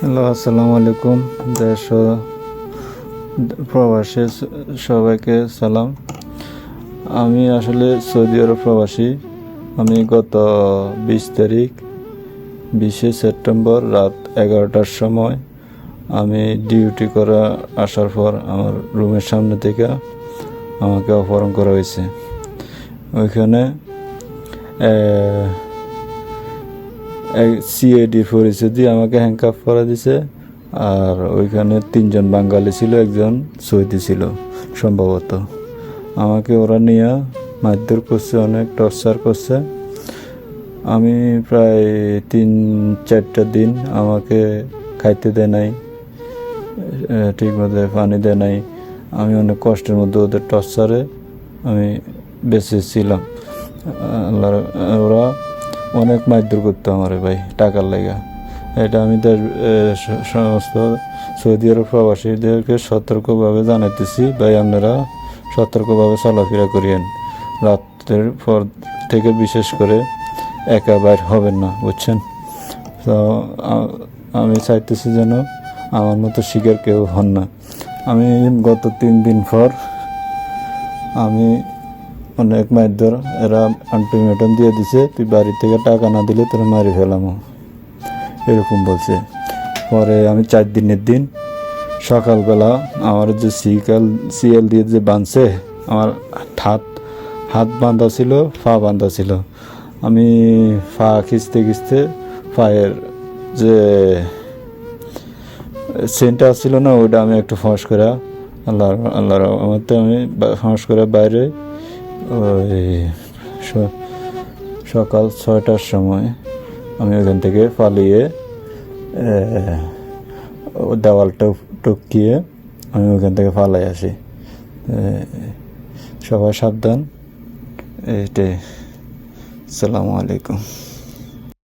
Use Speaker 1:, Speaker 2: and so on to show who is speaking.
Speaker 1: Hello আসসালামু আলাইকুম। দেশ প্রবাসী সবাইকে সালাম। আমি আসলে সৌদি আরব প্রবাসী। আমি গত বিশ তারিখ, বিশে সেপ্টেম্বর রাত এগারোটার সময় আমি ডিউটি করা আসার পর আমার রুমের সামনে থেকে আমাকে অপহরণ করা হয়েছে। ওইখানে সিআইডি পরিচয় দিয়ে আমাকে হ্যাংকাপ করা দিছে। আর ওইখানে তিনজন বাঙালি ছিল, একজন সৌদি ছিল, সম্ভবত। আমাকে ওরা নিয়ে মারধর করছে, অনেক টর্চার করছে। আমি প্রায় তিন, চারটা দিন আমাকে খাইতে দেয় নাই ঠিক মতো পানি দেয় নাই। আমি অনেক কষ্টের মধ্যে ওদের টর্চারে আমি বেঁচে ছিলাম। আল্লাহর, ওরা অনেক মারধর করতো আমার ভাই, টাকার লেগা এটা আমি স- সমস্ত সৌদি আরব প্রবাসীদেরকে সতর্কভাবে জানাইতেছি, ভাই, আপনারা সতর্কভাবে চলাফেরা করিয়েন। রাতের পর থেকে বিশেষ করে একা বাইর হবেন না, বুঝছেন? তো আমি চাইতেছি যেন আমার মতো শিকার কেউ হন না। আমি গত তিন দিন পর আমি অনেক মারধর এরা আলটিমেটাম দিয়ে দিছে, তুই বাড়ি থেকে টাকা না দিলে তোরা মারি ফেলাম। এরকম বলছে। পরে আমি চার দিনের দিন, সকালবেলা আমার যে সিকাল সিএল দিয়ে যে বাঁধছে আমার হাত হাত বাঁধা ছিল, পা বাঁধা ছিল। আমি পা খিচতে খিচতে পায়ের যে সেন্টার ছিল না, ওইটা আমি একটু ফাঁস করে আল্লাহ আল্লাহর তো আমি ফাঁস করে বাইরে ওই সকাল ছয়টার সময় আমি ওখান থেকে পালিয়ে দেওয়ালটা টপকিয়ে আমি ওখান থেকে পালাই আসি। সবাই সাবধান। এইটাই সালামু আলাইকুম।